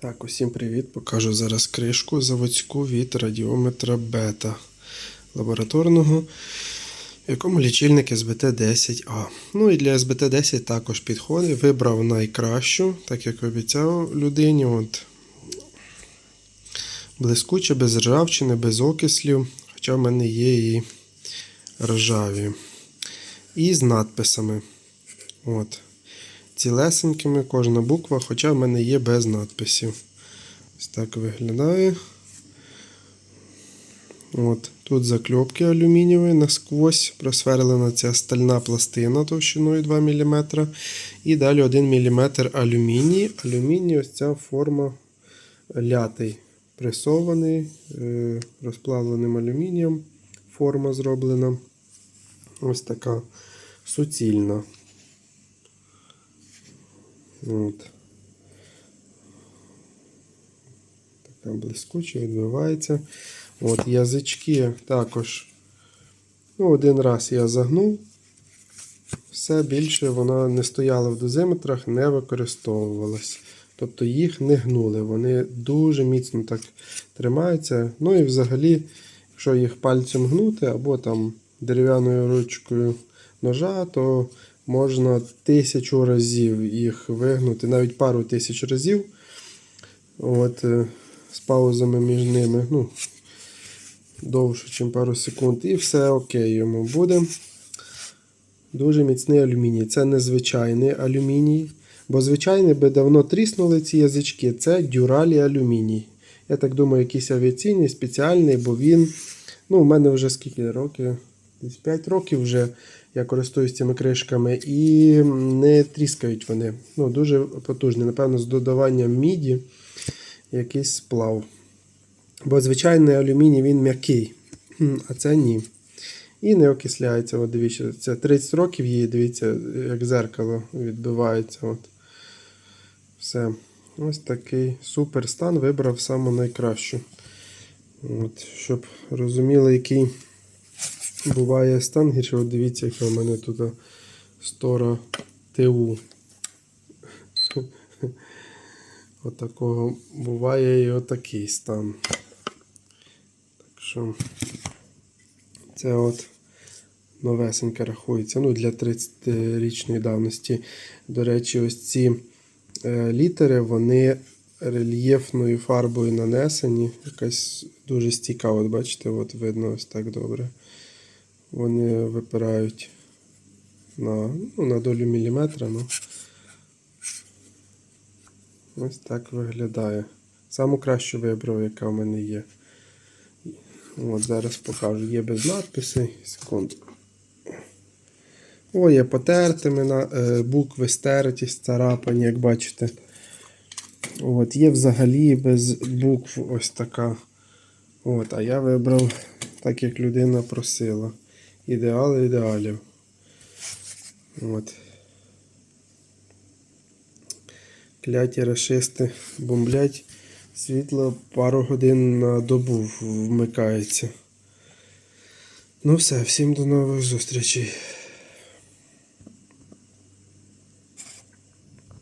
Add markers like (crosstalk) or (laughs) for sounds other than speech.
Так, усім привіт. Покажу зараз кришку заводську від радіометра бета лабораторного, в якому лічильник СБТ-10А. Ну і для СБТ-10 також підходить. Вибрав найкращу, так як обіцяв людині. От, блискуче, без ржавчини, без окислів. Хоча в мене є і ржаві. І з надписами. От цілесенькими кожна буква, хоча в мене є без надписів. Ось так виглядає. От. Тут закльопки алюмінієві насквозь просверлена ця стальна пластина товщиною 2 мм. І далі 1 мм алюміній. Алюміній ось ця форма лятий. Пресований е, розплавленим алюмінієм. Форма зроблена. Ось така суцільна. От. Така блискуча відбивається. От, язички також. Ну, один раз я загнув. Все більше вона не стояла в дозиметрах, не використовувалась. Тобто їх не гнули. Вони дуже міцно так тримаються. Ну і взагалі, якщо їх пальцем гнути або там дерев'яною ручкою ножа, то можна тисячу разів їх вигнути, навіть пару тисяч разів. От, е, з паузами між ними. Ну, довше, ніж пару секунд. І все окей йому буде. Дуже міцний алюміній. Це незвичайний алюміній. Бо звичайний би давно тріснули ці язички. Це дюралі алюміній. Я так думаю, якийсь авіаційний, спеціальний, бо він. Ну, у мене вже скільки років? Десь 5 років вже я користуюсь цими кришками і не тріскають вони. Ну, Дуже потужні. Напевно, з додаванням міді якийсь сплав. Бо звичайний алюміній він м'який, а це ні. І не окисляється. От дивіться, це 30 років її, дивіться, як зеркало відбивається. От. Все. Ось такий супер стан вибрав саму найкращу. От, Щоб розуміли, який буває стан гірше. От дивіться, яка в мене тут стора ТУ. (laughs) Отакого буває і отакий стан. Так що це от новесеньке рахується. Ну, для 30-річної давності. До речі, ось ці е, літери, вони рельєфною фарбою нанесені. Якась дуже стійка, от бачите, от видно ось так добре. Вони випирають на, ну, на долю міліметра. Ну. Ось так виглядає. Саму кращу вибрав, яка в мене є. От Зараз покажу. Є без надписи. Секунду. О, є потертими на, е, букви стерті, царапані, як бачите. От, Є взагалі без букв ось така. От, А я вибрав, так як людина просила. Ідеали ідеалів. От. Кляті расисти бомблять. Світло пару годин на добу вмикається. Ну все, всім до нових зустрічей.